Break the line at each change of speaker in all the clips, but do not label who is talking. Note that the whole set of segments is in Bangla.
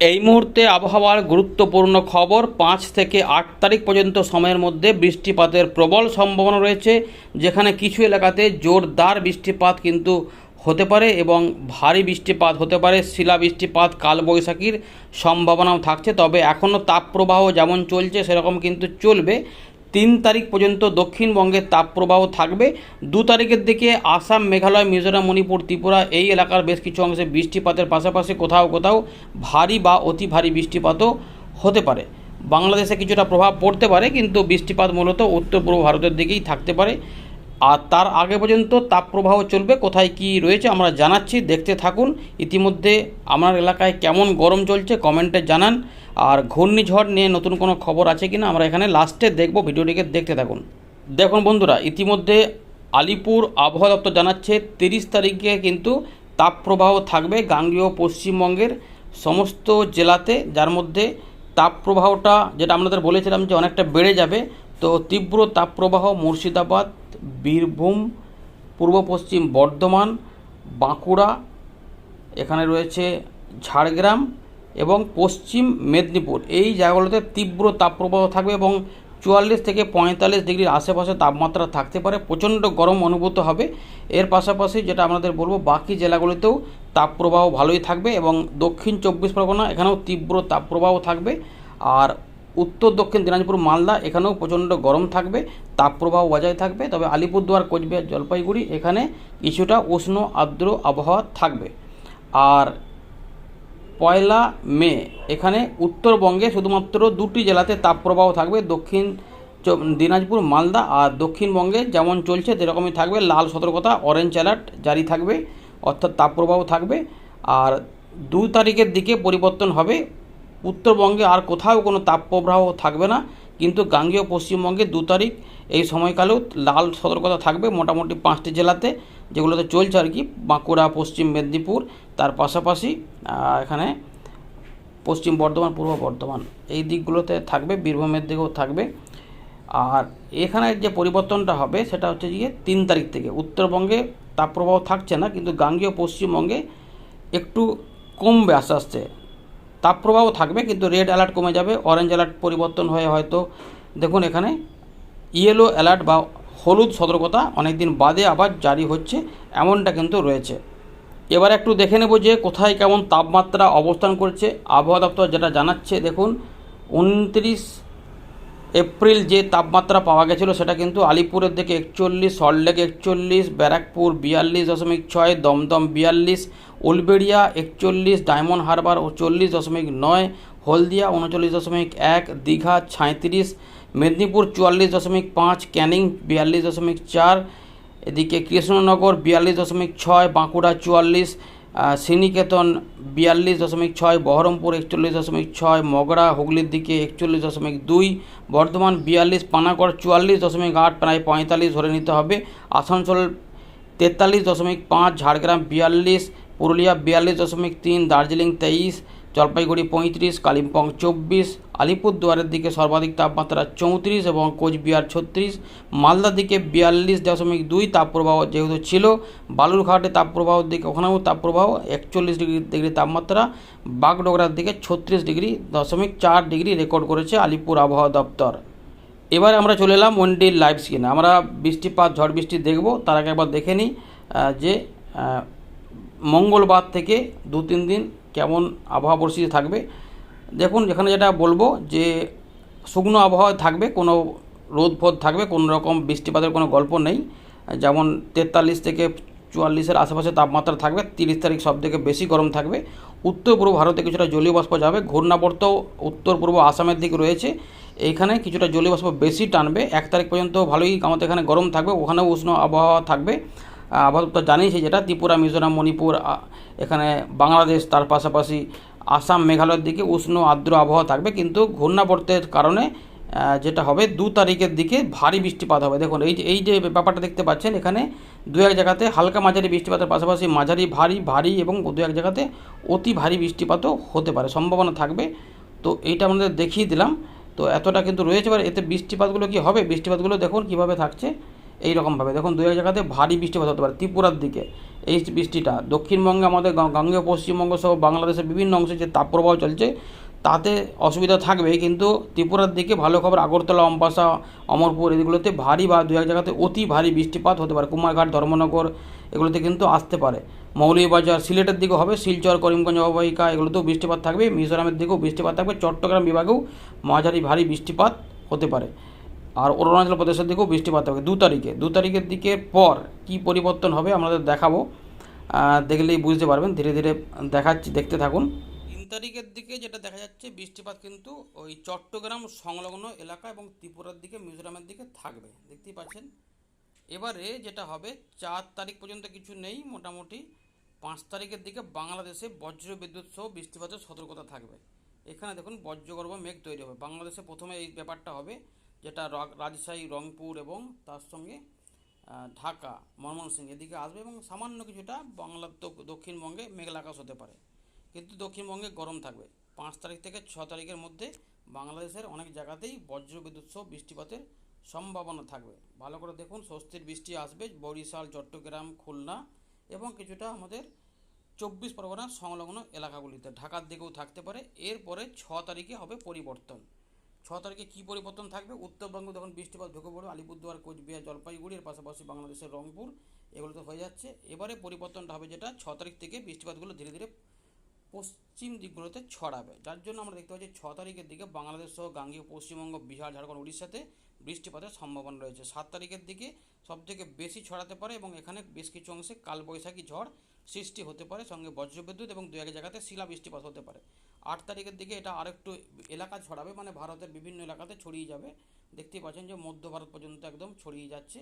এই মুহূর্তে আবহাওয়ার গুরুত্বপূর্ণ খবর, পাঁচ থেকে আট তারিখ পর্যন্ত সময়ের মধ্যে বৃষ্টিপাতের প্রবল সম্ভাবনা রয়েছে, যেখানে কিছু এলাকাতে জোরদার বৃষ্টিপাত কিন্তু হতে পারে এবং ভারী বৃষ্টিপাত হতে পারে, শিলা বৃষ্টিপাত, কালবৈশাখীর সম্ভাবনাও থাকছে, তবে এখনও তাপপ্রবাহ যেমন চলছে, সেরকম কিন্তু চলবে। তিন তারিখ পর্যন্ত দক্ষিণবঙ্গের তাপপ্রবাহ থাকবে। দু তারিখের দিকে আসাম, মেঘালয়, মিজোরাম, মণিপুর, ত্রিপুরা এই এলাকার বেশ কিছু অংশে বৃষ্টিপাতের পাশাপাশি কোথাও কোথাও ভারী বা অতি ভারী বৃষ্টিপাতও হতে পারে। বাংলাদেশে কিছুটা প্রভাব পড়তে পারে, কিন্তু বৃষ্টিপাত মূলত উত্তর পূর্ব ভারতের দিকেই থাকতে পারে। আর তার আগে পর্যন্ত তাপপ্রবাহ চলবে, কোথায় কি রয়েছে আমরা জানাচ্ছি, দেখতে থাকুন। ইতিমধ্যে আমার এলাকায় কেমন গরম চলছে, কমেন্টে জানান। আর ঘূর্ণিঝড় নিয়ে নতুন কোনো খবর আছে কি না আমরা এখানে লাস্টে দেখব, ভিডিওটিকে দেখতে থাকুন। দেখুন বন্ধুরা, ইতিমধ্যে আলিপুর আবহাওয়া দপ্তর জানাচ্ছে তিরিশ তারিখে কিন্তু তাপপ্রবাহ থাকবে গাঙ্গেয় পশ্চিমবঙ্গের সমস্ত জেলাতে, যার মধ্যে তাপপ্রবাহটা, যেটা আপনাদের বলেছিলাম যে অনেকটা বেড়ে যাবে, তো তীব্র তাপপ্রবাহ মুর্শিদাবাদ, বীরভূম, পূর্ব পশ্চিম বর্ধমান, বাঁকুড়া, এখানে রয়েছে ঝাড়গ্রাম এবং পশ্চিম মেদিনীপুর। এই জায়গাগুলোতে তীব্র তাপপ্রবাহ থাকবে এবং চুয়াল্লিশ থেকে পঁয়তাল্লিশ ডিগ্রির আশেপাশে তাপমাত্রা থাকতে পারে। প্রচণ্ড গরম অনুভূত হবে। এর পাশাপাশি যেটা আমাদের বলব, বাকি জেলাগুলিতেও তাপপ্রবাহ ভালোই থাকবে এবং দক্ষিণ চব্বিশ পরগনা, এখানেও তীব্র তাপপ্রবাহ থাকবে। আর উত্তর দক্ষিণ দিনাজপুর, মালদা, এখানেও প্রচণ্ড গরম থাকবে, তাপপ্রবাহ বজায় থাকবে। তবে আলিপুরদুয়ার, কোচবিহার, জলপাইগুড়ি, এখানে কিছুটা উষ্ণ আর্দ্র আবহাওয়া থাকবে। আর পয়লা মে, এখানে উত্তরবঙ্গে শুধুমাত্র দুটি জেলাতে তাপপ্রবাহ থাকবে, দক্ষিণ দিনাজপুর, মালদা আর দক্ষিণবঙ্গে যেমন চলছে সেরকমই থাকবে, লাল সতর্কতা অরেঞ্জ অ্যালার্ট জারি থাকবে, অর্থাৎ তাপপ্রবাহ থাকবে। আর দু তারিখের দিকে পরিবর্তন হবে, উত্তরবঙ্গে আর কোথাও কোনো তাপপ্রবাহ থাকবে না, কিন্তু গাঙ্গেয় পশ্চিমবঙ্গে দু তারিখ, এই সময়কালেও লাল সতর্কতা থাকবে মোটামুটি পাঁচটি জেলাতে। যেগুলোতে চলছে আর কি, বাঁকুড়া, পশ্চিম মেদিনীপুর, তার পাশাপাশি এখানে পশ্চিম বর্ধমান, পূর্ব বর্ধমান, এই দিকগুলোতে থাকবে, বীরভূমের দিকেও থাকবে। আর এখানে যে পরিবর্তনটা হবে, সেটা হচ্ছে গিয়ে তিন তারিখ থেকে। উত্তরবঙ্গে তাপপ্রবাহ থাকছে না, কিন্তু গাঙ্গেয় পশ্চিমবঙ্গে একটু কমবে, আস্তে আস্তে। তাপপ্রবাহ থাকবে, কিন্তু রেড অ্যালার্ট কমে যাবে, অরেঞ্জ অ্যালার্ট পরিবর্তন হয়ে হয়তো, দেখুন এখানে, ইয়েলো অ্যালার্ট বা হলুদ সতর্কতা অনেক দিন বাদে আবার জারি হচ্ছে, এমনটা কিন্তু রয়েছে। এবার একটু দেখে নেব যে কোথায় কেমন তাপমাত্রা অবস্থান করছে। আবহাওয়া দপ্তর যেটা জানাচ্ছে, দেখুন, উনত্রিশ এপ্রিল যে তাপমাত্রা পাওয়া গেছিল সেটা কিন্তু আলিপুরের দিকে একচল্লিশ, সল্টলেক একচল্লিশ, ব্যারাকপুর বিয়াল্লিশ দশমিক ছয়, দমদম বিয়াল্লিশ, উলবেড়িয়া একচল্লিশ, ডায়মন্ড হারবার ও চল্লিশ দশমিক নয়, হলদিয়া উনচল্লিশ দশমিক এক, দীঘা সাঁত্রিশ মেদিনীপুর চুয়াল্লিশ দশমিক পাঁচ, ক্যানিং বিয়াল্লিশ দশমিক চার, এদিকে কৃষ্ণনগর বিয়াল্লিশ দশমিক ছয়, বাঁকুড়া চুয়াল্লিশ শ্রীনিকেতন বিয়াল্লিশ দশমিক ছয়, বহরমপুর একচল্লিশ দশমিক ছয়, মগরা হুগলির দিকে একচল্লিশ দশমিক দুই, বর্ধমান বিয়াল্লিশ, পানাগড় চুয়াল্লিশ দশমিক আট, প্রায় পঁয়তাল্লিশ ধরে নিতে হবে। আসানসোল তেতাল্লিশ দশমিক পাঁচ, ঝাড়গ্রাম বিয়াল্লিশ, পুরুলিয়া বিয়াল্লিশ দশমিক তিন, দার্জিলিং তেইশ, জলপাইগুড়ি পঁয়ত্রিশ, কালিম্পং চব্বিশ আলিপুরদুয়ারের দিকে সর্বাধিক তাপমাত্রা চৌত্রিশ এবং কোচবিহার ছত্রিশ। মালদার দিকে বিয়াল্লিশ দশমিক দুই তাপপ্রবাহ যেহেতু ছিল, বালুরঘাটে তাপপ্রবাহর দিকে, ওখানেও তাপপ্রবাহ একচল্লিশ ডিগ্রি ডিগ্রি তাপমাত্রা। বাগডোগরার দিকে ছত্রিশ ডিগ্রি দশমিক চার ডিগ্রি রেকর্ড করেছে আলিপুর আবহাওয়া দপ্তর। এবার আমরা চলে এলাম ওয়েন্ডির লাইভ স্ক্রিনে। আমরা বৃষ্টিপাত, ঝড় বৃষ্টি দেখব, তার আগে একবার দেখে নিই যে মঙ্গলবার থেকে দু তিন দিন কেমন আবহাওয়া পরিস্থিতি থাকবে। দেখুন এখানে যেটা বলব যে শুকনো আবহাওয়া থাকবে, কোনো রোদ ফোদ থাকবে, কোনো রকম বৃষ্টিপাতের কোনো গল্প নেই। যেমন তেতাল্লিশ থেকে চুয়াল্লিশের আশেপাশে তাপমাত্রা থাকবে, তিরিশ তারিখ সব থেকে বেশি গরম থাকবে। উত্তর পূর্ব ভারতে কিছুটা জলীয় বাষ্প যাবে, ঘূর্ণাবর্ত উত্তর পূর্ব আসামের দিকে রয়েছে। এইখানে কিছুটা জলীয় বাষ্প বেশি টানবে, এক তারিখ পর্যন্ত ভালোই আমাদের এখানে গরম থাকবে, ওখানেও উষ্ণ আবহাওয়া থাকবে। আবহাওয়া জানিয়েছে যেটা, ত্রিপুরা, মিজোরাম, মণিপুর এখানে বাংলাদেশ, তার পাশাপাশি আসাম মেঘালয়ের দিকে উষ্ণ আর্দ্র আবহাওয়া থাকবে, কিন্তু ঘূর্ণাবর্তের কারণে যেটা হবে, দু তারিখের দিকে ভারী বৃষ্টিপাত হবে। দেখুন, এই যে এই যে ব্যাপারটা দেখতে পাচ্ছেন, এখানে দু এক জায়গাতে হালকা মাঝারি বৃষ্টিপাতের পাশাপাশি মাঝারি, ভারী ভারী এবং দু এক জায়গাতে অতি ভারী বৃষ্টিপাতও হতে পারে, সম্ভাবনা থাকবে। তো এইটা আমাদের দেখিয়ে দিলাম। তো এতটা কিন্তু রয়েছে, এবার এতে বৃষ্টিপাতগুলো কি হবে? বৃষ্টিপাতগুলো দেখুন কীভাবে থাকছে। এই রকমভাবে দেখুন দু এক জায়গাতে ভারী বৃষ্টিপাত হতে পারে ত্রিপুরার দিকে। এই বৃষ্টিটা দক্ষিণবঙ্গে আমাদের গাঙ্গেয়, পশ্চিমবঙ্গ সহ বাংলাদেশের বিভিন্ন অংশে যে তাপপ্রবাহ চলছে, তাতে অসুবিধা থাকবে কিন্তু ত্রিপুরার দিকে ভালো খবর, আগরতলা, অম্বাসা, অমরপুর, এগুলোতে ভারী বা দু এক জায়গাতে অতি ভারী বৃষ্টিপাত হতে পারে। কুমারঘাট, ধর্মনগর, এগুলোতে কিন্তু আসতে পারে। মৌলভীবাজার, সিলেটের দিকেও হবে, শিলচর, করিমগঞ্জ, অববাহিকা, এগুলোতেও বৃষ্টিপাত থাকবে মিজোরামের দিকেও বৃষ্টিপাত থাকবে। চট্টগ্রাম বিভাগেও মাঝারি ভারী বৃষ্টিপাত হতে পারে। আর অরুণাচল প্রদেশের দিকেও বৃষ্টিপাত হবে। দু তারিখে, দু তারিখের দিকে পর কি পরিবর্তন হবে আমাদের দেখাবো। দেখলেই বুঝতে পারবেন। ধীরে ধীরে দেখাচ্ছি, দেখতে থাকুন। তিন তারিখের দিকে যেটা দেখা যাচ্ছে, বৃষ্টিপাত কিন্তু ওই চট্টগ্রাম সংলগ্ন এলাকা এবং ত্রিপুরার দিকে, মিজোরামের দিকে থাকবে। দেখতেই পাচ্ছেন? এবারে যেটা হবে, চার তারিখ পর্যন্ত কিছু নেই, মোটামুটি পাঁচ তারিখের দিকে বাংলাদেশে বজ্র বিদ্যুৎ সহ বৃষ্টিপাতের সতর্কতা থাকবে। এখানে দেখুন, বজ্রগর্ভ মেঘ তৈরি হবে। বাংলাদেশে প্রথমে এই ব্যাপারটা হবে যেটা রাজশাহী, রংপুর এবং তার সঙ্গে ঢাকা ময়মনসিংহ এদিকে আসবে এবং সামান্য কিছুটা বাংলার দ- দক্ষিণবঙ্গে মেঘলা আকাশ হতে পারে। কিন্তু দক্ষিণবঙ্গে গরম থাকবে। পাঁচ তারিখ থেকে ছ তারিখের মধ্যে বাংলাদেশের অনেক জায়গাতেই বজ্র বিদ্যুৎ সহ বৃষ্টিপাতের সম্ভাবনা থাকবে। ভালো করে দেখুন, স্বস্তির বৃষ্টি আসবে বরিশাল, চট্টগ্রাম, খুলনা এবং কিছুটা আমাদের চব্বিশ পরগনার সংলগ্ন এলাকাগুলিতে। ঢাকার দিকেও থাকতে পারে। এরপরে ছ তারিখে হবে পরিবর্তন। ছ তারিখে কী পরিবর্তন থাকবে? উত্তরবঙ্গে যখন বৃষ্টিপাত ঢুকে পড়বে, আলিপুরদুয়ার, কোচবিহার, জলপাইগুড়ি, এর পাশাপাশি বাংলাদেশের রংপুর, এগুলো তো হয়ে যাচ্ছে। এবারে পরিবর্তনটা হবে যেটা ছ তারিখ থেকে বৃষ্টিপাতগুলো ধীরে ধীরে পশ্চিম দিকগুলোতে ছড়াবে। যার জন্য আমরা দেখতে পাচ্ছি ছ তারিখের দিকে বাংলাদেশ সহ গাঙ্গীয় পশ্চিমবঙ্গ, বিহার, ঝাড়খণ্ড, উড়িষ্যাতে বৃষ্টিপাতের সম্ভাবনা রয়েছে। সাত তারিখের দিকে সবথেকে বেশি ছড়াতে পারে এবং এখানে বেশ কিছু অংশে কালবৈশাখী ঝড় সৃষ্টি হতে পারে সঙ্গে বজ্রবিদ্যুৎ এবং দু এক জায়গাতে শিলা বৃষ্টিপাত হতে পারে। আট তারিখের দিকে এটা আরেকটু এলাকা ছড়াবে মানে ভারতের বিভিন্ন এলাকাতে ছড়িয়ে যাবে। দেখতেই পাচ্ছেন যে মধ্য ভারত পর্যন্ত একদম ছড়িয়ে যাচ্ছে।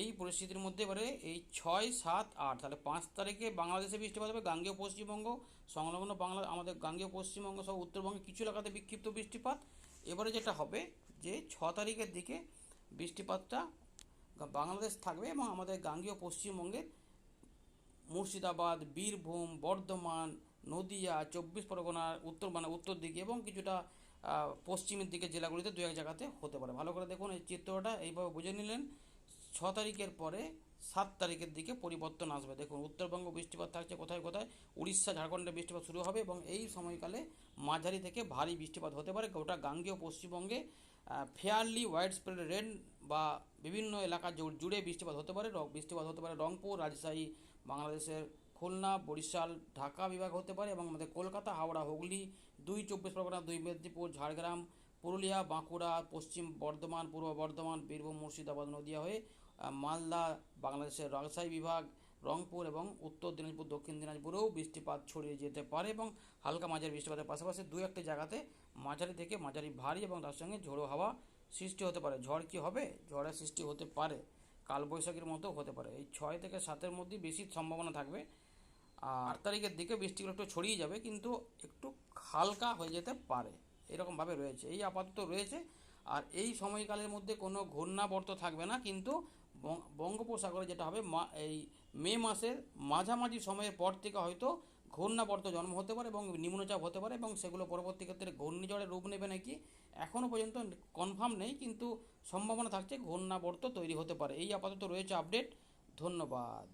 এই পরিস্থিতির মধ্যে এবারে এই ছয়, সাত, আট, তাহলে পাঁচ তারিখে বাংলাদেশে বৃষ্টিপাত হবে, গাঙ্গেয় পশ্চিমবঙ্গ, সংলগ্ন বাংলা আমাদের গাঙ্গেয় পশ্চিমবঙ্গ সহ উত্তরবঙ্গে কিছু এলাকাতে বিক্ষিপ্ত বৃষ্টিপাত। এবারে যেটা হবে যে ছ তারিখের দিকে বৃষ্টিপাতটা বাংলাদেশ থাকবে এবং আমাদের গাঙ্গেয় পশ্চিমবঙ্গের মুর্শিদাবাদ, বীরভূম, বর্ধমান, নদিয়া, চব্বিশ পরগনার উত্তর মানে উত্তর দিকে এবং কিছুটা পশ্চিমের দিকে জেলাগুলিতে দু এক জায়গাতে হতে পারে। ভালো করে দেখুন এই চিত্রটা, এইভাবে বুঝে নিলেন, ছ তারিখের পরে সাত তারিখের দিকে পরিবর্তন আসবে। দেখুন, উত্তরবঙ্গ বৃষ্টিপাত থাকছে কোথায় কোথায়? উড়িষ্যা, ঝাড়খণ্ডে বৃষ্টিপাত শুরু হবে এবং এই সময়কালে মাঝারি থেকে ভারী বৃষ্টিপাত হতে পারে। গোটা গাঙ্গেয় পশ্চিমবঙ্গে ফেয়ারলি ওয়াইড স্প্রেড রেন বা বিভিন্ন এলাকা জুড়ে বৃষ্টিপাত হতে পারে। বৃষ্টিপাত হতে পারে রংপুর, রাজশাহী বাংলাদেশের খুলনা, বরিশাল, ঢাকা বিভাগ হতে পারে এবং আমাদের কলকাতা, হাওড়া, হুগলি, দুই চব্বিশ পরগনা, দুই মেদিনীপুর, ঝাড়গ্রাম, পুরুলিয়া, বাঁকুড়া, পশ্চিম বর্ধমান, পূর্ব বর্ধমান, বীরভূম, মুর্শিদাবাদ, নদিয়া হয়ে মালদা, বাংলাদেশের রাজশাহী বিভাগ, রংপুর এবং উত্তর দিনাজপুর, দক্ষিণ দিনাজপুরেও বৃষ্টিপাত ছড়িয়ে যেতে পারে এবং হালকা মাঝারি বৃষ্টিপাতের পাশাপাশি দু একটা জায়গাতে মাঝারি থেকে মাঝারি ভারী এবং তার সঙ্গে ঝোড়ো হাওয়া সৃষ্টি হতে পারে। ঝড় কি হবে? ঝড়ের সৃষ্টি হতে পারে। কালবৈশাখীর মতো হতে পারে। এই ছয় থেকে সাতের মধ্যে বেশি সম্ভাবনা থাকবে। আট তারিখের দিকে বৃষ্টিগুলো একটু ছড়িয়ে যাবে, কিন্তু একটু হালকা হয়ে যেতে পারে। এরকমভাবে রয়েছে। এই আপাতত রয়েছে। আর এই সময়কালের মধ্যে কোনো ঘূর্ণাবর্ত থাকবে না, কিন্তু বঙ্গোপসাগরে যেটা হবে, মা, এই মে মাসের মাঝামাঝি সময়ের পর থেকে হয়তো ঘূর্ণাবর্ত জন্ম হতে পারে এবং নিম্নচাপ হতে পারে এবং সেগুলো পরবর্তী ক্ষেত্রে ঘূর্ণিঝড়ের রূপ নেবে নাকি? এখনও পর্যন্ত কনফার্ম নেই, কিন্তু সম্ভাবনা থাকছে ঘূর্ণাবর্ত তৈরি হতে পারে। এই আপাতত রয়েছে আপডেট ধন্যবাদ।